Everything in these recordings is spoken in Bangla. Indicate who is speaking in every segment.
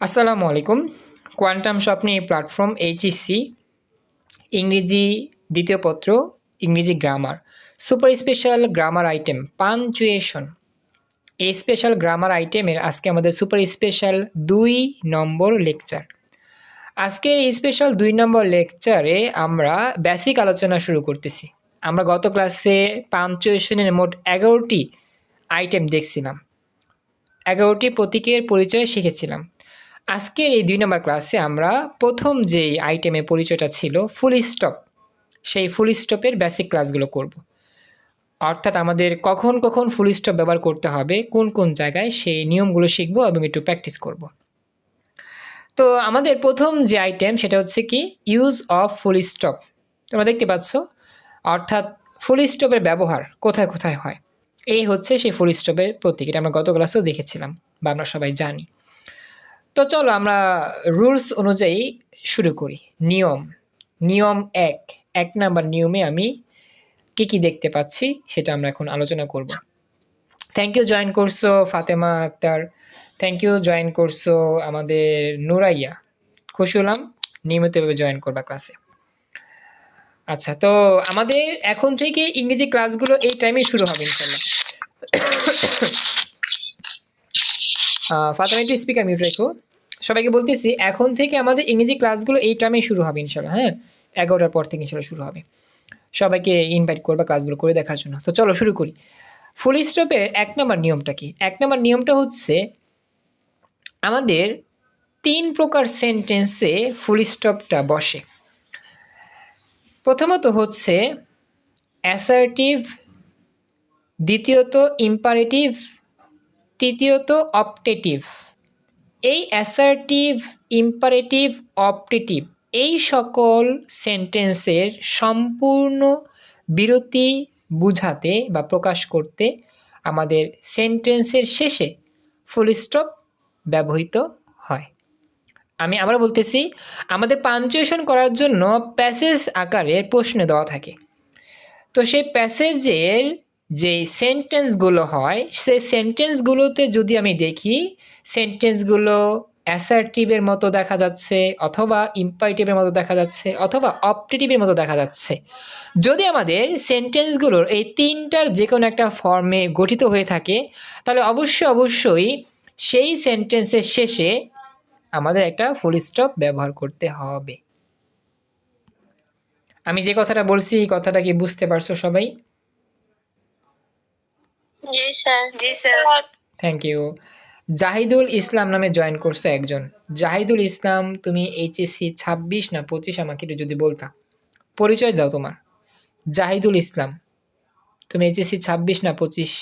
Speaker 1: আসসালামু আলাইকুম কোয়ান্টাম স্বপ্নে প্ল্যাটফর্ম এইচএসসি ইংরেজি দ্বিতীয় পত্র, ইংরেজি grammar. Super special grammar item, punctuation. এই স্পেশাল গ্রামার আইটেমের আজকে আমাদের সুপার স্পেশাল দুই নম্বর লেকচার। আজকে এই স্পেশাল দুই নম্বর লেকচারে আমরা বেসিক আলোচনা শুরু করতেছি। আমরা গত ক্লাসে পাঞ্চুয়েশনের মোট এগারোটি আইটেম দেখছিলাম। এগারোটি প্রতীকের পরিচয় শিখেছিলাম। আজকের এই দুই নম্বর ক্লাসে আমরা প্রথম যেই আইটেমে পরিচয়টা ছিল ফুল স্টপ সেই ফুল স্টপের বেসিক ক্লাসগুলো করব। অর্থাৎ আমাদের কখন কখন ফুল স্টপ ব্যবহার করতে হবে, কোন কোন জায়গায় সেই নিয়মগুলো শিখব এবং একটু প্র্যাকটিস করব। তো আমাদের প্রথম যে আইটেম সেটা হচ্ছে কি ইউজ অফ ফুল স্টপ তোমরা দেখতে পাচ্ছ, অর্থাৎ ফুল স্টপের ব্যবহার কোথায় কোথায় হয় এই হচ্ছে সেই ফুল স্টপের প্রতীক, এটা আমরা গত ক্লাসেও দেখেছিলাম, বা আমরা সবাই জানি তো চলো আমরা রুলস অনুযায়ী শুরু করি। নিয়ম। নিয়ম এক। এক নাম্বার নিয়মে আমি কি কি দেখতে পাচ্ছি সেটা আমরা এখন আলোচনা করব। থ্যাংক ইউ জয়েন করছ Fatema Akter. Thank you join করছ আমাদের নুরাইয়া। খুশি হলাম, নিয়মিতভাবে জয়েন করবা ক্লাসে আচ্ছা তো আমাদের এখন থেকে ইংরেজি ক্লাসগুলো এই টাইমে শুরু হবে ইনশাল্লাহ ফাতেমা একটু স্পিকার মিউট রেখো সবাইকে বলতেছি, এখন থেকে আমাদের ইংরেজি ক্লাসগুলো এই টাইমে শুরু হবে, ইনশাল্লাহ হ্যাঁ? এগারোটার পর থেকে ইনশাল্লাহ শুরু হবে। সবাইকে ইনভাইট করবা ক্লাসগুলো করে দেখার জন্য। তো চলো, শুরু করি। ফুল স্টপের এক নম্বর নিয়মটা কি? এক নম্বর নিয়মটা হচ্ছে, আমাদের তিন প্রকার সেন্টেন্সে ফুল স্টপটা বসে। প্রথমত হচ্ছে অ্যাসার্টিভ দ্বিতীয়ত ইম্পারেটিভ তৃতীয়ত অপটেটিভ। এই অ্যাসার্টিভ ইম্পারেটিভ অপটেটিভ এই সকল সেন্টেন্সের সম্পূর্ণ বিরতি বুঝাতে বা প্রকাশ করতে আমাদের সেন্টেন্সের শেষে ফুল স্টপ ব্যবহৃত হয়। আমি আবার বলতেছি, আমাদের পাঞ্চুয়েশন করার জন্য প্যাসেজ আকারে প্রশ্ন দেওয়া থাকে। তো সেই প্যাসেজের যে সেন্টেন্সগুলো হয়, সেই সেন্টেন্সগুলোতে যদি আমি দেখি সেন্টেন্সগুলো অ্যাসার্টিভের মতো দেখা যাচ্ছে, অথবা ইম্পারেটিভের মতো দেখা যাচ্ছে, অথবা অপটেটিভের মতো দেখা যাচ্ছে। যদি আমাদের সেন্টেন্সগুলোর এই তিনটার যে কোনো একটা ফর্মে গঠিত হয়ে থাকে, তাহলে অবশ্যই অবশ্যই সেই সেন্টেন্সের শেষে আমাদের একটা ফুল স্টপ ব্যবহার করতে হবে। আমি যে কথাটা বলছি কথাটা কি বুঝতে পারছ সবাই?
Speaker 2: জি sir. G sir.
Speaker 1: Thank you Zahidul Islam নামে জয়েন করছ একজন। জাহিদুল ইসলাম তুমি এইচএসসি ছাব্বিশ না পঁচিশ আমাকে একটু যদি বলতা। পরিচয় দাও তোমার। জাহিদুল ইসলাম তুমি এইচএসসি ছাব্বিশ না পঁচিশ?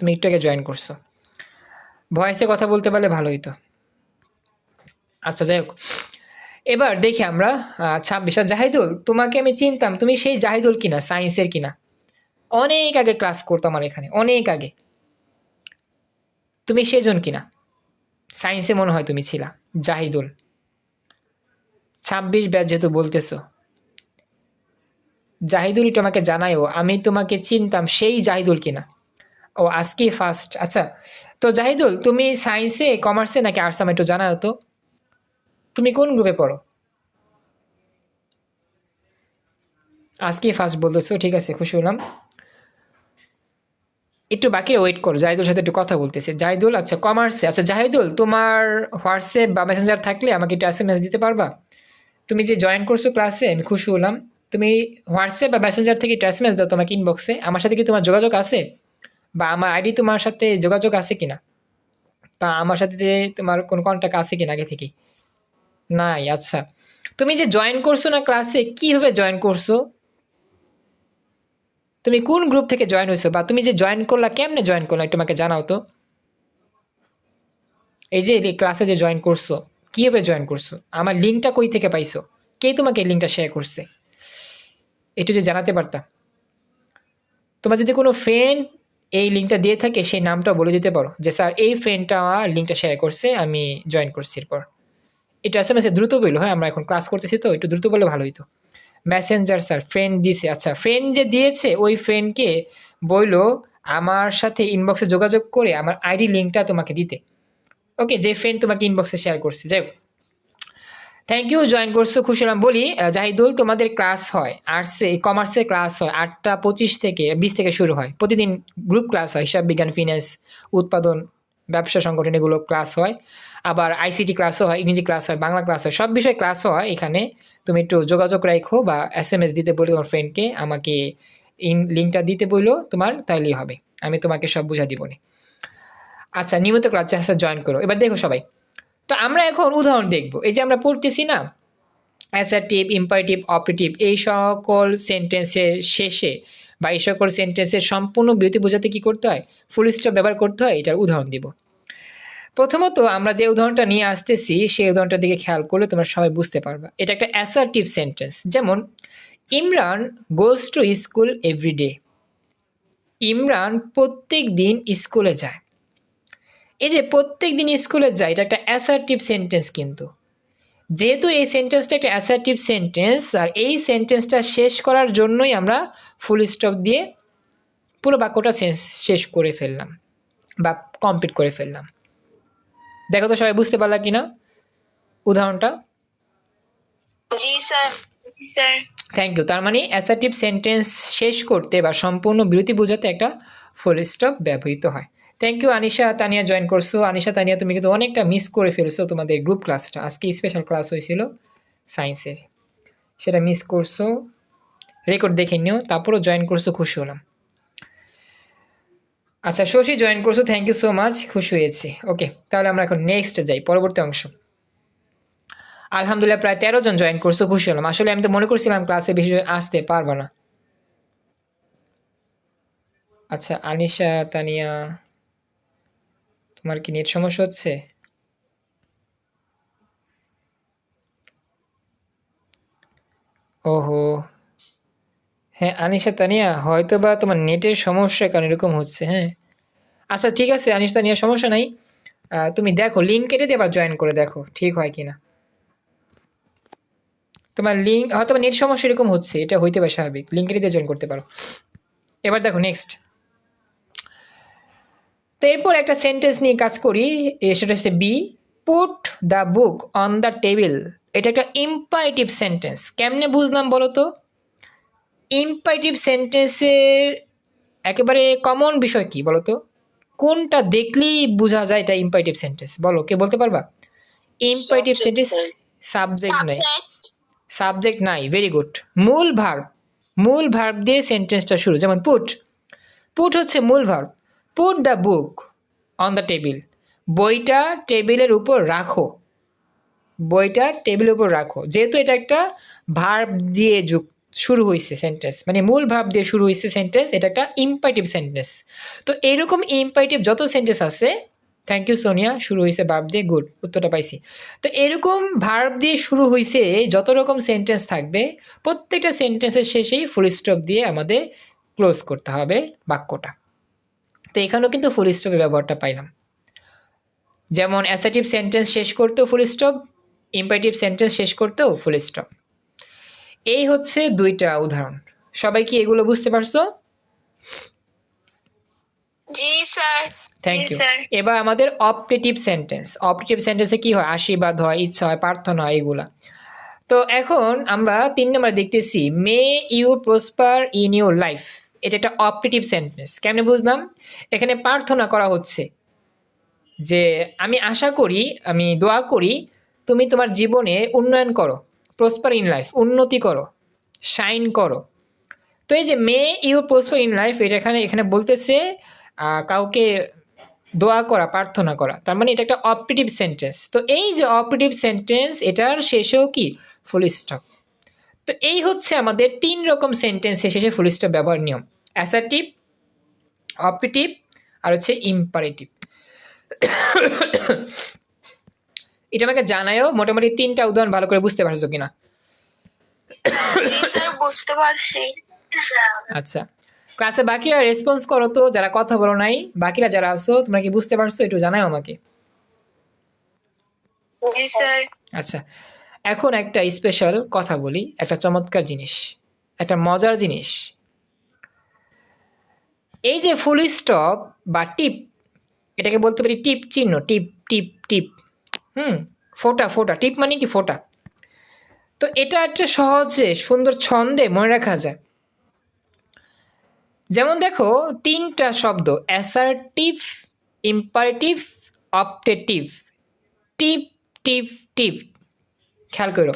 Speaker 1: তুমি একটু আগে জয়েন করছ। ভয়েসে কথা বলতে পারলে ভালো হইতো। আচ্ছা যাই হোক। এবার দেখি আমরা ছাব্বিশ আর জাহিদুল, তোমাকে আমি চিনতাম, তুমি সেই জাহিদুল কিনা সায়েন্সের কিনা? অনেক আগে ক্লাস করতাম আমার এখানে, অনেক আগে। তুমি সেজন কিনা? সায়েন্সে মনে হয় তুমি ছিলা, জাহিদুল। ছাব্বিশ ব্যাচ যেহেতু বলতেছো। জাহিদুল একটু আমাকে জানাইও আমি তোমাকে চিনতাম সেই জাহিদুল কিনা। ও, আজকেই ফার্স্ট আচ্ছা। তো জাহিদুল, তুমি সায়েন্সে কমার্সে নাকি আর্টস আমি একটু জানাও তো? তুমি কোন গ্রুপে পড়ো? আজকে ফার্স্ট বলতেছো, ঠিক আছে, খুশি হলাম। একটু বাকি ওয়েট করো জাহিদুল সাথে একটু কথা বলতেছে। জাহিদুল আচ্ছা কমার্সে আচ্ছা জাহিদুল, তোমার হোয়াটসঅ্যাপ বা মেসেঞ্জার থাকলে আমাকে একটু এস দিতে পারবা? তুমি যে জয়েন করছ ক্লাসে আমি খুশি হলাম। তুমি হোয়াটসঅ্যাপ বা মেসেঞ্জার থেকে একটু এস এস দাও তোমাকে ইনবক্সে আমার সাথে কি তোমার যোগাযোগ আছে? বা আমার আইডি তোমার সাথে যোগাযোগ আছে কিনা? বা আমার সাথে তোমার কোনো কন্ট্যাক্ট আছে কিনা আগে থেকেই? নাই আচ্ছা। তুমি যে জয়েন করছ না ক্লাসে কীভাবে জয়েন করছ? তুমি কোন গ্রুপ থেকে জয়েন হয়েছো বা তুমি যে জয়েন করলা, কেমনে জয়েন করলা, একটু আমাকে জানাও তো। এই যে ক্লাসে যে জয়েন করছ, কীভাবে জয়েন করছ? আমার লিঙ্কটা কই থেকে পাইছো? কে তোমাকে লিঙ্কটা শেয়ার করছে? একটু যে জানাতে পারতাম তোমার যদি কোনো ফ্রেন্ড এই লিঙ্কটা দিয়ে থাকে, সেই নামটা বলে দিতে পারো। যে, স্যার, এই ফ্রেন্ডটা লিঙ্কটা শেয়ার করছে, আমি জয়েন করছি এরপর। একটু এস এম এসে দ্রুত বলল হ্যাঁ আমরা এখন ক্লাস করতেছি তো, একটু দ্রুত বললে ভালো হইতো। মেসেঞ্জার স্যার ফ্রেন্ড দিছে আচ্ছা ফ্রেন্ড যে দিয়েছে, ওই ফ্রেন্ডকে বইলো আমার সাথে ইনবক্সে যোগাযোগ করে আমার আইডি লিঙ্কটা তোমাকে দিতে। ওকে যে ফ্রেন্ড তোমাকে ইনবক্সে শেয়ার করছে, যাই হোক। থ্যাংক ইউ জয়েন করছ, খুশি হলাম। বলি জাহিদুল, তোমাদের ক্লাস হয় আর্টসে কমার্সের ক্লাস হয়, আটটা পঁচিশ থেকে, বিশ থেকে শুরু হয়। প্রতিদিন গ্রুপ ক্লাস হয়, হিসাব বিজ্ঞান ফিনান্স উৎপাদন। ব্যবসা সংগঠন এগুলো ক্লাস হয়, আবার আইসিটি ক্লাসও হয়, ইংরেজি ক্লাস হয়, বাংলা ক্লাস হয়, সব বিষয়ে ক্লাসও হয়। এখানে তুমি একটু যোগাযোগ রাখো বা এস এম এস দিতে বলো তোমার ফ্রেন্ডকে আমাকে ইন লিঙ্কটা দিতে বলল তোমার, তাইলেই হবে। আমি তোমাকে সব বুঝা দিব নি। আচ্ছা নিয়মিত ক্লাস ক্লাসে জয়েন করো। এবার দেখো সবাই। তো আমরা এখন উদাহরণ দেখব। এই যে আমরা পড়তেছি না অ্যাসারটিভ ইম্পারেটিভ অপারেটিভ এই সকল সেন্টেন্সের শেষে বা এই সকল সেন্টেন্সের সম্পূর্ণ বিরতি বোঝাতে কি করতে হয়? ফুল স্টপ ব্যবহার করতে হয়, এটার উদাহরণ দিব। প্রথমত আমরা যে উদাহরণটা নিয়ে আসতেছি, সেই উদাহরণটার দিকে খেয়াল করলে তোমরা সবাই বুঝতে পারবা। এটা একটা অ্যাসার্টিভ সেন্টেন্স যেমন, Imran goes to school everyday Imran প্রত্যেক দিন স্কুলে যায়। এই যে প্রত্যেক দিন স্কুলে যায়, এটা একটা অ্যাসার্টিভ সেন্টেন্স কিন্তু। যেহেতু এই সেন্টেন্সটা একটা অ্যাসার্টিভ সেন্টেন্স আর এই সেন্টেন্সটা শেষ করার জন্যই আমরা ফুল স্টপ দিয়ে পুরো বাক্যটা শেষ- শেষ করে ফেললাম বা কমপ্লিট করে ফেললাম। দেখো তো সবাই বুঝতে পারলা কি না উদাহরণটা?
Speaker 2: জি স্যার। জি স্যার।
Speaker 1: থ্যাংক ইউ তার মানে অ্যাসার্টিভ সেন্টেন্স শেষ করতে বা সম্পূর্ণ বিরতি বোঝাতে একটা ফুল স্টপ ব্যবহৃত হয়। Thank you Anisha Tania join করছ আনিশা তানিয়া তুমি কিন্তু অনেকটা মিস করে ফেলছো তোমাদের গ্রুপ ক্লাসটা আজকে স্পেশাল ক্লাস হয়েছিল সায়েন্সের সেটা মিস করছ। রেকর্ড দেখে নিও, তারপরও জয়েন করছ, খুশি হলাম। আচ্ছা শশী জয়েন করছ থ্যাংক ইউ সো মাচ খুশি হয়েছি। ওকে তাহলে আমরা এখন নেক্সট যাই, পরবর্তী অংশ। আলহামদুলিল্লাহ, প্রায় তেরো জন জয়েন করছ, খুশি হলাম। আসলে আমি তো মনে করছিলাম ক্লাসে বেশি আসতে পারব না। আচ্ছা আনিশা, তানিয়া তোমার কি নেট সমস্যা হচ্ছে? ওহো। হ্যাঁ আনিশা, তানিয়া হয়তো বা তোমার নেটের সমস্যার কারণে এরকম হচ্ছে হ্যাঁ? আচ্ছা ঠিক আছে, আনিশা তানিয়া সমস্যা নাই। তুমি দেখো লিঙ্ক কেটে দিয়ে আবার জয়েন করে দেখো, ঠিক হয় কিনা। তোমার লিঙ্ক হয়তো নেট সমস্যা এরকম হচ্ছে, এটা হইতে পারে স্বাভাবিক। লিঙ্ক কেটে দিয়ে জয়েন করতে পারো। এবার দেখো নেক্সট তো এরপর একটা সেন্টেন্স নিয়ে কাজ করি সেটা হচ্ছে B put the book on the table এটা একটা ইম্পারেটিভ সেন্টেন্স কেমনে বুঝলাম বলো তো ইম্পারেটিভ সেন্টেন্সের একেবারে কমন বিষয় কি বলো তো কোনটা দেখলেই বোঝা যায় এটা ইম্পারেটিভ সেন্টেন্স বলো কে বলতে পারবা? ইম্পারেটিভ সেন্টেন্স সাবজেক্ট নাই।
Speaker 2: সাবজেক্ট
Speaker 1: নাই। ভেরি গুড মূল ভার্ব মূল ভার্ব দিয়ে সেন্টেন্সটা শুরু। যেমন পুট পুট হচ্ছে মূল verb put the book on the table বইটা টেবিলের উপর রাখো। বইটা টেবিলের উপর রাখো। যেহেতু এটা একটা ভার্ব দিয়ে যুক শুরু হয়েছে সেন্টেন্স মানে মূল ভাব দিয়ে শুরু হয়েছে সেন্টেন্স এটা একটা ইম্পারেটিভ সেন্টেন্স তো এরকম ইম্পারেটিভ যত সেন্টেন্স আছে থ্যাংক ইউ সোনিয়া শুরু হয়েছে ভার্ব দিয়ে গুড উত্তরটা পাইছি। তো এরকম ভার্ব দিয়ে শুরু হয়েছে যত রকম সেন্টেন্স থাকবে, প্রত্যেকটা সেন্টেন্সের শেষেই ফুল স্টপ দিয়ে আমাদের ক্লোজ করতে হবে বাক্যটা। তো এখানেও কিন্তু ফুল স্টপের ব্যবহারটা পাইলাম। যেমন অ্যাসাটিভ সেন্টেন্স শেষ করতেও ফুল স্টপ ইম্পারেটিভ সেন্টেন্স শেষ করতেও ফুল স্টপ এই হচ্ছে দুইটা উদাহরণ। সবাই কি এগুলো বুঝতে পারছ?
Speaker 2: জি স্যার।
Speaker 1: Thank you
Speaker 2: sir.
Speaker 1: এবার আমাদের অপারেটিভ সেন্টেন্স অপারেটিভ সেন্টেন্সে কি হয়? আশীর্বাদ হয় ইচ্ছা হয় প্রার্থনা হয় এগুলা। তো এখন আমরা তিন নম্বর দেখতেছি may you prosper in your life এটা একটা অপারেটিভ সেন্টেন্স কেমনে বুঝলাম? এখানে প্রার্থনা করা হচ্ছে যে, আমি আশা করি, আমি দোয়া করি, তুমি তোমার জীবনে উন্নয়ন করো প্রসপার ইন লাইফ উন্নতি করো শাইন করো। তো এই যে may you prosper in life এটা এখানে এখানে বলতেছে কাউকে দোয়া করা, প্রার্থনা করা, তার মানে এটা একটা অপারেটিভ সেন্টেন্স তো এই যে অপারেটিভ সেন্টেন্স এটার শেষেও কি? ফুল স্টপ তো এই হচ্ছে আমাদের তিন রকম সেন্টেন্সের শেষে ফুল স্টপ ব্যবহার নিয়ম। অ্যাসার্টিভ অপারেটিভ আর হচ্ছে ইম্পারেটিভ। এটা আমাকে জানায়ও মোটামুটি তিনটা উদাহরণ ভালো করে বুঝতে পারছ কিনা?
Speaker 2: বুঝতে পারছি।
Speaker 1: আচ্ছা। ক্লাসে বাকিরা রেসপন্স করো তো যারা কথা বলো নাই বাকিরা যারা আছো তোমরা কি বুঝতে পারছ? একটু জানাও আমাকে। আচ্ছা। এখন একটা স্পেশাল কথা বলি একটা চমৎকার জিনিস একটা মজার জিনিস। এই যে ফুল স্টপ বা টিপ এটাকে বলতে পারি টিপ চিহ্ন টিপ টিপ টিপ হুম, ফোটা ফোটা টিপ মানে কি ফোটা? তো এটা একটা সহজে, সুন্দর ছন্দে মনে রাখা যায়। যেমন দেখো, তিনটা শব্দ assertive imperative optative tip tip tip খেয়াল করো।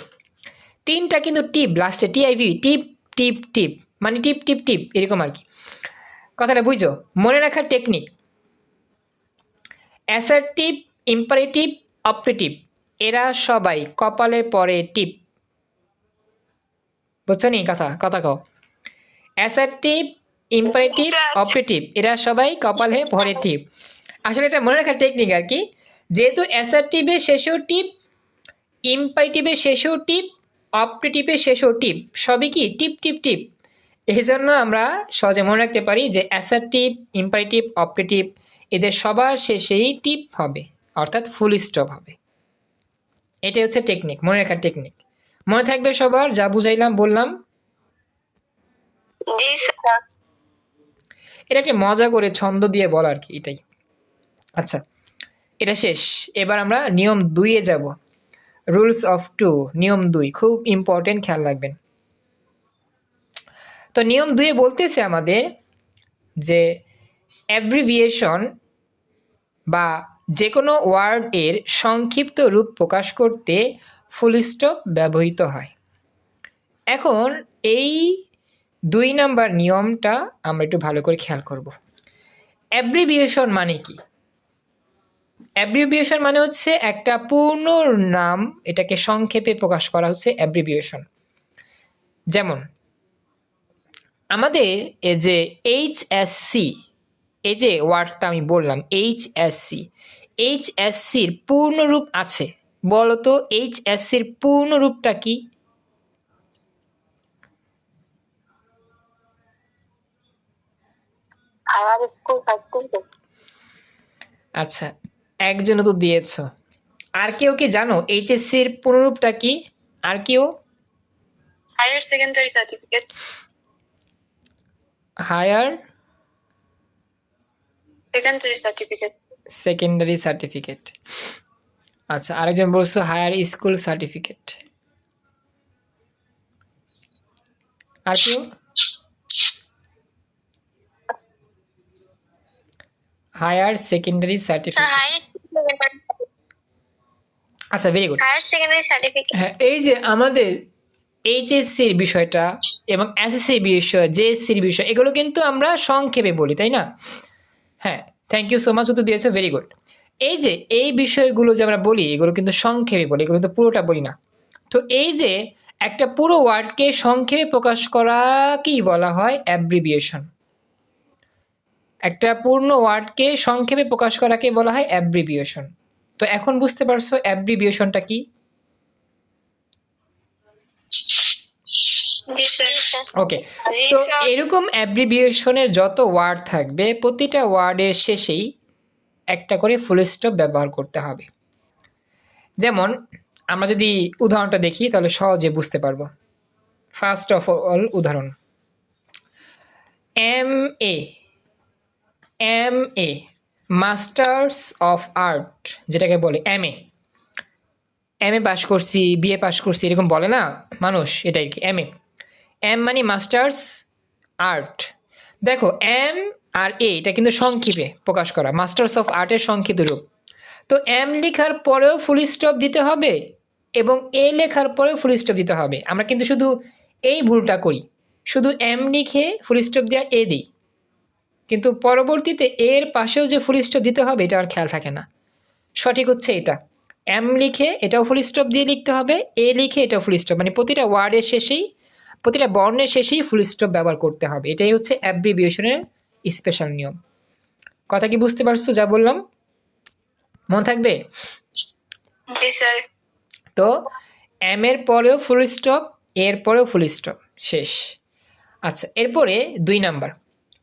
Speaker 1: তিনটা কিন্তু টিপ লাস্টে টিআইভি টিপ টিপ টিপ মানে টিপ টিপ টিপ এরকম আর কি। কথাটা বুঝছ? মনে রাখার টেকনিক অ্যাসার্টিভ ইম্পারেটিভ অপারেটিভ এরা সবাই কপালে পরে টিপ। বুঝছ নি কথা? কথা কও। অ্যাসার্টিভ ইম্পারেটিভ অপারেটিভ এরা সবাই কপালে পরে টিপ। আসলে এটা মনে রাখার টেকনিক আর কি। যেহেতু অ্যাসার্টিভের শেষেও টিপ ইম্পারেটিভের শেষেও টিপ অপারেটিভের শেষেও টিপ, সবই কি? টিপ টিপ টিপ। এই জন্য আমরা সহজে মনে রাখতে পারি যে অ্যাসার্টিভ ইম্পারেটিভ অপারেটিভ এদের সবার শেষেই টিপ হবে অর্থাৎ ফুল স্টপ হবে। এটাই হচ্ছে টেকনিক মনে রাখার টেকনিক। মনে থাকবে সবার যা বুঝাইলাম বললাম। এটা একটা মজা করে ছন্দ দিয়ে বলা আর কি এটাই। আচ্ছা এটা শেষ। এবার আমরা নিয়ম দুইয়ে যাব। রুলস অফ টু নিয়ম দুই খুব ইম্পর্টেন্ট খেয়াল রাখবেন। তো নিয়ম দুইয়ে বলতেছে আমাদের যে অ্যাব্রিভিয়েশন বা যে কোনো ওয়ার্ড এর সংক্ষিপ্ত রূপ প্রকাশ করতে ফুল স্টপ ব্যবহৃত হয়। এখন এই দুই নাম্বার নিয়মটা আমরা একটু ভালো করে খেয়াল করব। অ্যাব্রিভিয়েশন মানে কি? অ্যাব্রিভিয়েশন মানে হচ্ছে একটা পূর্ণ নাম এটাকে সংক্ষেপে প্রকাশ করা হচ্ছে অ্যাব্রিভিয়েশন যেমন আমাদের এই যে এইচ এস সি এই যে ওয়ার্ডটা আমি বললাম H S C H S সির পূর্ণরূপ আছে। বলো তো এইচ এস সির পূর্ণরূপটা কি? আচ্ছা একজনও তো দিয়েছ। আর কেউ কি জানো এইচএসসির পুনরূপটা কি? আর কেউ?
Speaker 2: Higher secondary certificate
Speaker 1: higher
Speaker 2: secondary certificate
Speaker 1: secondary certificate. আচ্ছা আরেকজন বলছো হায়ার স্কুল সার্টিফিকেট। আর কেউ হায়ার সেকেন্ডারি সার্টিফিকেট। আচ্ছা very good
Speaker 2: higher secondary certificate.
Speaker 1: হ্যাঁ এই যে আমাদের এইচএসসির বিষয়টা এবং এসএসসির বিষয় জেএসসির বিষয়, এগুলো কিন্তু আমরা সংক্ষেপে বলি, তাই না? হ্যাঁ থ্যাংক ইউ সো মাচ উত্তর দিয়েছ ভেরি গুড এই যে, এই বিষয়গুলো যে আমরা বলি, এগুলো কিন্তু সংক্ষেপে বলি, এগুলো তো পুরোটা বলি না। তো এই যে, একটা পুরো ওয়ার্ডকে সংক্ষেপে প্রকাশ করাকেই বলা হয়? অ্যাব্রিভিয়েশন একটা পূর্ণ ওয়ার্ডকে সংক্ষেপে প্রকাশ করাকে বলা হয়? অ্যাব্রিভিয়েশন তো এখন বুঝতে পারছ অ্যাব্রিভিয়েশনটা কি
Speaker 2: জি স্যার
Speaker 1: ওকে তো এরকম অ্যাব্রিভিয়েশনের যত ওয়ার্ড থাকবে প্রতিটা ওয়ার্ডের শেষেই একটা করে ফুল স্টপ ব্যবহার করতে হবে। যেমন আমরা যদি উদাহরণটা দেখি তাহলে সহজে বুঝতে পারব। ফার্স্ট অফ অল উদাহরণ। M A M A masters of art যেটাকে বলে এম এ এম এ পাশ করছি বিএ পাশ করছি এরকম বলে না? মানুষ এটাই কি? এম এ এম মানে মাস্টার্স আর্ট দেখো এম আর এ এটা কিন্তু সংক্ষেপে প্রকাশ করা মাস্টার্স অফ আর্টের সংক্ষিপ্ত রূপ। তো এম লেখার পরেও ফুল স্টপ দিতে হবে এবং এ লেখার পরেও ফুল স্টপ দিতে হবে। আমরা কিন্তু শুধু এই ভুলটা করি। শুধু এম লিখে ফুল স্টপ দেওয়া এ দিই। কিন্তু পরবর্তীতে এর পাশেও যে ফুল স্টপ দিতে হবে, এটা আর খেয়াল থাকে না। সঠিক হচ্ছে এটা। এম লিখে এটাও ফুল স্টপ দিয়ে লিখতে হবে এ লিখে এটাও ফুল স্টপ মানে প্রতিটা ওয়ার্ডের শেষেই প্রতিটা বর্ণের শেষেই ফুল স্টপ ব্যবহার করতে হবে। এটাই হচ্ছে অ্যাব্রিভিয়েশনের স্পেশাল নিয়ম। কথা কি বুঝতে পারছ যা বললাম? মনে থাকবে?
Speaker 2: স্যার।
Speaker 1: তো এম এর পরেও ফুল স্টপ এর পরেও ফুল স্টপ শেষ। আচ্ছা এরপরে দুই নাম্বার।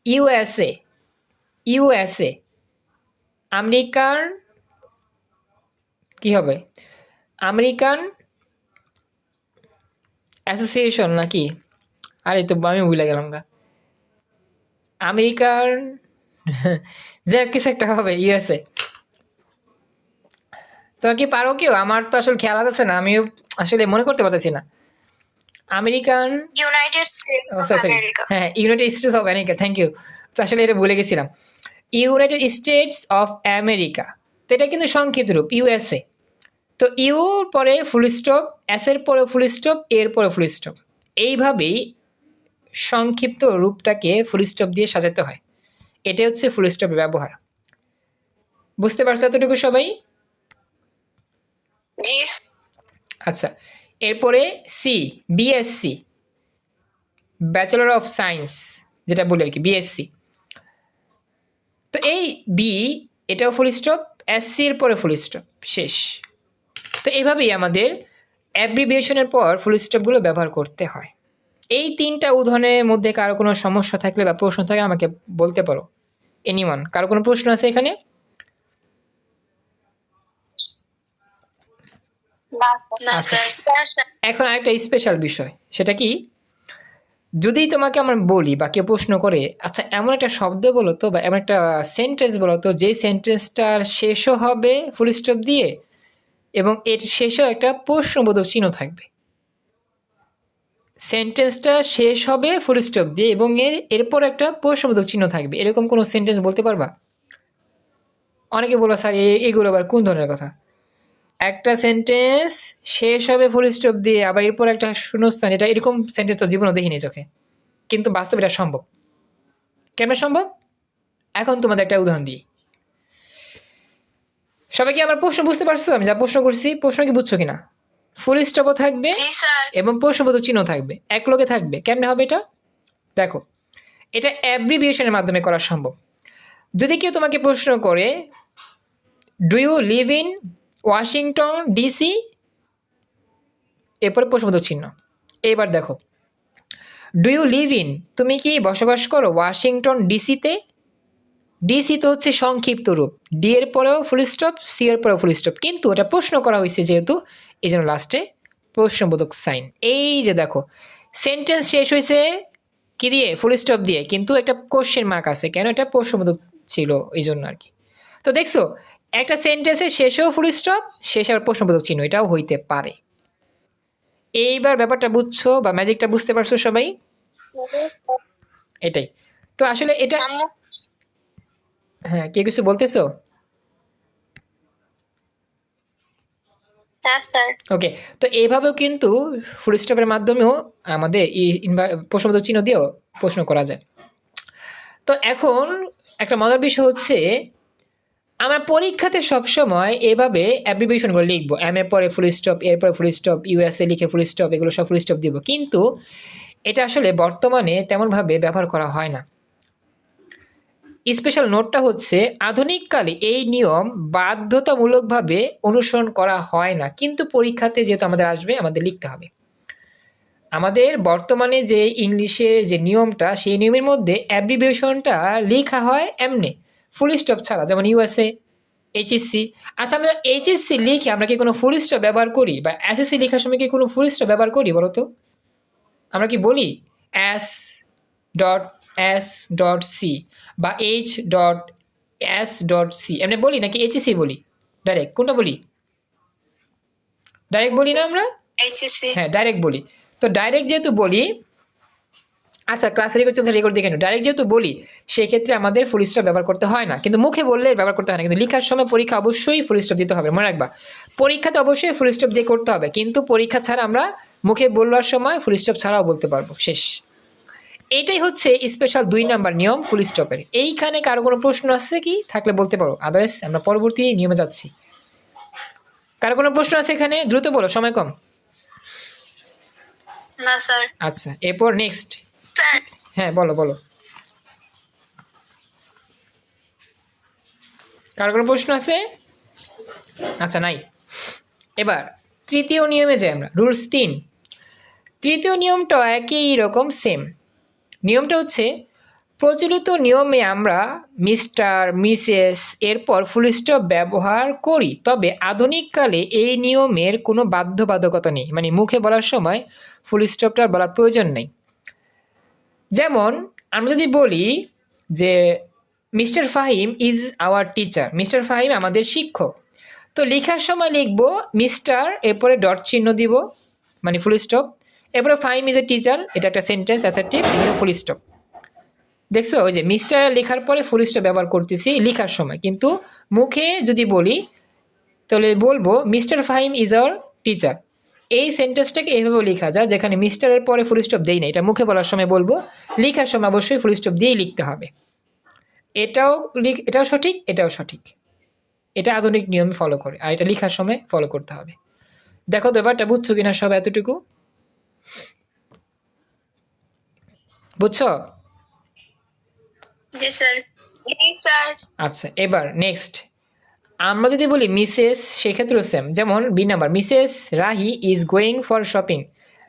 Speaker 1: ইউএসএ ইউএসএ আমেরিকান কি হবে? আমেরিকান অ্যাসোসিয়েশন নাকি? আরে তো আমি ভুলে গেলাম গা। আমেরিকার যে কিছু একটা হবে ইউএসএ। তো কি পারো কেউ? আমার তো আসলে খেয়াল আছে না আমিও আসলে মনে করতে পারতেছি না। American
Speaker 2: United States of. America
Speaker 1: হ্যাঁ United States of America thank you তো আসলে এটা ভুলে গেছিলাম। ইউনাইটেড স্টেটস অফ আমেরিকা তো এটা কিন্তু সংক্ষিপ্ত রূপ ইউএসএ। তো ইউর পরে ফুল স্টপ এস এর পরে ফুল স্টপ এর পরে ফুল স্টপ এইভাবেই সংক্ষিপ্ত রূপটাকে ফুল স্টপ দিয়ে সাজাতে হয়। এটা হচ্ছে ফুল স্টপের ব্যবহার। বুঝতে পারছ এতটুকু সবাই? আচ্ছা এরপরে C BSc bachelor of science যেটা বলি আর কি বিএসসি তো এই বি এটাও ফুল স্টপ এসসি এর পরে ফুল স্টপ শেষ। তো এইভাবেই আমাদের অ্যাব্রিভিয়েশনের পর ফুল স্টপগুলো ব্যবহার করতে হয়। এই তিনটা উদাহরণের মধ্যে কারও কোনো সমস্যা থাকলে বা প্রশ্ন থাকলে আমাকে বলতে পারো। এনিওয়ান কারও কোনো প্রশ্ন আছে এখানে? আচ্ছা। এখন আরেকটা স্পেশাল বিষয় সেটা কি? যদি তোমাকে আমরা বলি বা কেউ প্রশ্ন করে আচ্ছা এমন একটা শব্দ বলো তো বা এমন একটা সেন্টেন্স বলো তো যে সেন্টেন্সটার শেষও হবে ফুল স্টপ দিয়ে এবং এর শেষেও একটা প্রশ্নবোধক চিহ্ন থাকবে। সেন্টেন্সটা শেষ হবে ফুল স্টপ দিয়ে, এবং এর, এরপর একটা প্রশ্নবোধক চিহ্ন থাকবে। এরকম কোনো সেন্টেন্স বলতে পারবা? অনেকে বলো স্যার এগুলো আবার কোন ধরনের কথা? একটা সেন্টেন্স শেষ হবে ফুল স্টপ দিয়ে, আবার এরপর একটা শূন্যস্থান। এটা এরকম সেন্টেন্স তো জীবনও দেখিনি চোখে। কিন্তু বাস্তবে এটা সম্ভব। কেন সম্ভব? এখন তোমাদের একটা উদাহরণ দিই। সবাই কি আমার প্রশ্ন বুঝতে পারছ? আমি যা প্রশ্ন করছি প্রশ্ন কি বুঝছ কিনা? ফুল স্টপও থাকবে
Speaker 2: জি স্যার।
Speaker 1: এবং প্রশ্নবোধক চিহ্ন থাকবে। এক লোকে থাকবে। কেমনে হবে এটা? দেখো এটা অ্যাব্রিভিয়েশনের মাধ্যমে করা সম্ভব। যদি কেউ তোমাকে প্রশ্ন করে do you live in Washington DC এরপরে প্রশ্নবোধক চিহ্ন। এবার দেখো ডু ইউ লিভ ইন তুমি কি বসবাস করো ওয়াশিংটন ডিসিতে ডিসি তো হচ্ছে সংক্ষিপ্ত রূপ। ডি এর পরেও ফুল স্টপ সি এর পরেও ফুল স্টপ কিন্তু ওটা প্রশ্ন করা হয়েছে যেহেতু এই জন্য লাস্টে প্রশ্নবোধক সাইন এই যে দেখো সেন্টেন্স শেষ হয়েছে কি দিয়ে? ফুল স্টপ দিয়ে। কিন্তু একটা কোশ্চেন মার্ক আছে। কেন? এটা প্রশ্নবোধক ছিল এই জন্য আর কি। তো দেখছ একটা সেন্টেন্সের শেষেও ফুল স্টপ শেষে আবার প্রশ্নবোধক চিহ্ন। এটাও হইতে পারে। এইবার ব্যাপারটা বুঝছ বা ম্যাজিকটা বুঝতে পারছ সবাই? এটাই। তো আসলে এটা
Speaker 2: আম্মু
Speaker 1: হ্যাঁ কে কিছু বলতেছো?
Speaker 2: হ্যাঁ
Speaker 1: ওকে তো এইভাবেও কিন্তু ফুল স্টপের মাধ্যমেও আমাদের প্রশ্নবোধক চিহ্ন দিয়েও প্রশ্ন করা যায়। তো এখন একটা মজার বিষয় হচ্ছে আমরা পরীক্ষাতে সবসময় এভাবে অ্যাপ্লিকেশনগুলো লিখব। এম এর পরে ফুল স্টপ এর পরে ফুল স্টপ ইউএসএ লিখে ফুল স্টপ এগুলো সব ফুল স্টপ দিব। কিন্তু এটা আসলে বর্তমানে তেমনভাবে ব্যবহার করা হয় না। স্পেশাল নোটটা হচ্ছে, আধুনিককালে এই নিয়ম বাধ্যতামূলকভাবে অনুসরণ করা হয় না। কিন্তু পরীক্ষাতে যেহেতু আমাদের আসবে, আমাদের লিখতে হবে। আমাদের বর্তমানে যে ইংলিশের যে নিয়মটা, সেই নিয়মের মধ্যে অ্যাব্রিভিয়েশনটা লেখা হয় এমনি। ফুল স্টপ ছাড়া, যেমন ইউএসএ এইচএসসি আচ্ছা আমরা এইচএসসি লিখে আমরা কি কোনো ফুল স্টপ ব্যবহার করি? বা এসএসসি লেখার সময় কি কোনো ফুল স্টপ ব্যবহার করি বলো তো আমরা কি বলি? S dot S dot C বা H dot S dot C এমনি বলি নাকি এইচএসসি বলি? ডাইরেক্ট কোনটা বলি? ডাইরেক্ট বলি না আমরা?
Speaker 2: এইচএসসি
Speaker 1: হ্যাঁ ডাইরেক্ট বলি। তো ডাইরেক্ট যেহেতু বলি আচ্ছা ক্লাস রেকর্ড চলছে রেকর্ড দেখে ডাইরেক্ট যেহেতু বলি সেক্ষেত্রে আমাদের ফুল স্টপ ব্যবহার করতে হয় না। কিন্তু মুখে বললে ব্যবহার করতে হয় না। কিন্তু লেখার সময় পরীক্ষা অবশ্যই ফুল স্টপ দিতে হবে। মনে রাখবা পরীক্ষাতে অবশ্যই ফুল স্টপ দিয়ে করতে হবে। কিন্তু পরীক্ষা ছাড়া আমরা মুখে বলবার সময় ফুল স্টপ ছাড়াও বলতে পারব। শেষ। এইটাই হচ্ছে স্পেশাল দুই নাম্বার নিয়ম ফুল স্টপের এইখানে কারও কোনো প্রশ্ন আছে কি? থাকলে বলতে পারো। আদারওয়াইজ আমরা পরবর্তী নিয়মে যাচ্ছি। কারও কোনো প্রশ্ন আছে এখানে? দ্রুত বলো সময় কম।
Speaker 2: না স্যার।
Speaker 1: আচ্ছা এরপর নেক্সট হ্যাঁ বলো বলো। কার কোনো প্রশ্ন আছে? আচ্ছা নাই। এবার তৃতীয় নিয়মে যাই আমরা। রুলস তিন। তৃতীয় নিয়মটা একই রকম সেম নিয়মটা হচ্ছে, প্রচলিত নিয়মে আমরা মিস্টার, মিসেস এরপর ফুল স্টপ ব্যবহার করি। তবে আধুনিককালে এই নিয়মের কোনো বাধ্যবাধকতা নেই। মানে মুখে বলার সময় ফুল স্টপটা বলার প্রয়োজন নেই। যেমন, আমরা যদি বলি যে Mister Fahim is our teacher Mister Fahim আমাদের শিক্ষক। তো লেখার সময় লিখব, মিস্টার এরপরে ডট চিহ্ন দিব মানে ফুল স্টপ এরপরে ফাইম ইজ এ টিচার, এটা একটা সেন্টেন্স অ্যাসার্টিভ এখানে ফুল স্টপ দেখছ? ওই যে মিস্টার লেখার পরে ফুল স্টপ ব্যবহার করতেছি লেখার সময়। কিন্তু মুখে যদি বলি, তাহলে বলব Mister Fahim is our teacher. এই সেন্টেন্সটাকে এইভাবেও লেখা যায়, যেখানে মিস্টারের পরে ফুল স্টপ দেই না। এটা মুখে বলার সময় বলব, লেখার সময় অবশ্যই ফুল স্টপ দিয়েই লিখতে হবে। এটাও এটাও সঠিক এটাও সঠিক। এটা আধুনিক নিয়মে ফলো করে, আর এটা লেখার সময় ফলো করতে হবে। দেখো তো ব্যাপারটা, বুঝছ কিনা সব এতটুকু? বুঝছ?
Speaker 2: জি স্যার।
Speaker 1: আচ্ছা এবার নেক্সট আমরা যদি বলি মিসেস সেক্ষেত্রেও সেম যেমন B number Mrs Rahi is going for shopping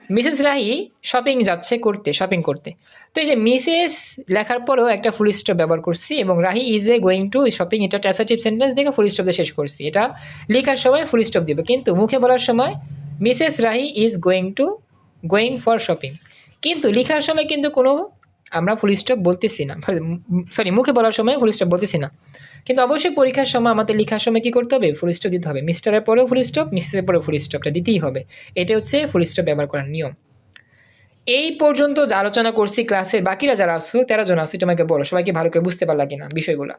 Speaker 1: Mrs Rahi shopping যাচ্ছে করতে শপিং করতে। তো এই যে মিসেস লেখার পরেও একটা ফুল স্টপ ব্যবহার করছি এবং Rahi is a going to shopping এটা ট্যাসাটিভ সেন্টেন্স দেখে ফুল স্টপ দিয়ে শেষ করছি। এটা লেখার সময় ফুল স্টপ দিব। কিন্তু মুখে বলার সময় Mrs Rahi is going to going for shopping কিন্তু লেখার সময় কিন্তু কোনো আমরা ফুল স্টপ বলতেছি না। সরি মুখে বলার সময় ফুল স্টপ বলতেছি না। কিন্তু অবশ্যই পরীক্ষার সময় আমাদের লেখার সময় কি করতে হবে? ফুল স্টপ দিতে হবে। মিস্টারের পরেও ফুল স্টপ মিসেসের পরেও ফুল স্টপটা দিতেই হবে। এটা হচ্ছে ফুল স্টপ ব্যবহার করার নিয়ম। এই পর্যন্ত আলোচনা করছি ক্লাসের বাকিরা যারা আসছো তেরো জন আসছো তোমাকে বলো। সবাইকে ভালো করে বুঝতে পারলা কিনা বিষয়গুলো?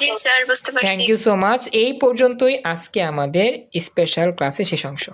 Speaker 2: জি
Speaker 1: থ্যাংক ইউ সো মাচ এই পর্যন্তই আজকে আমাদের স্পেশাল ক্লাসে শেষ অংশ।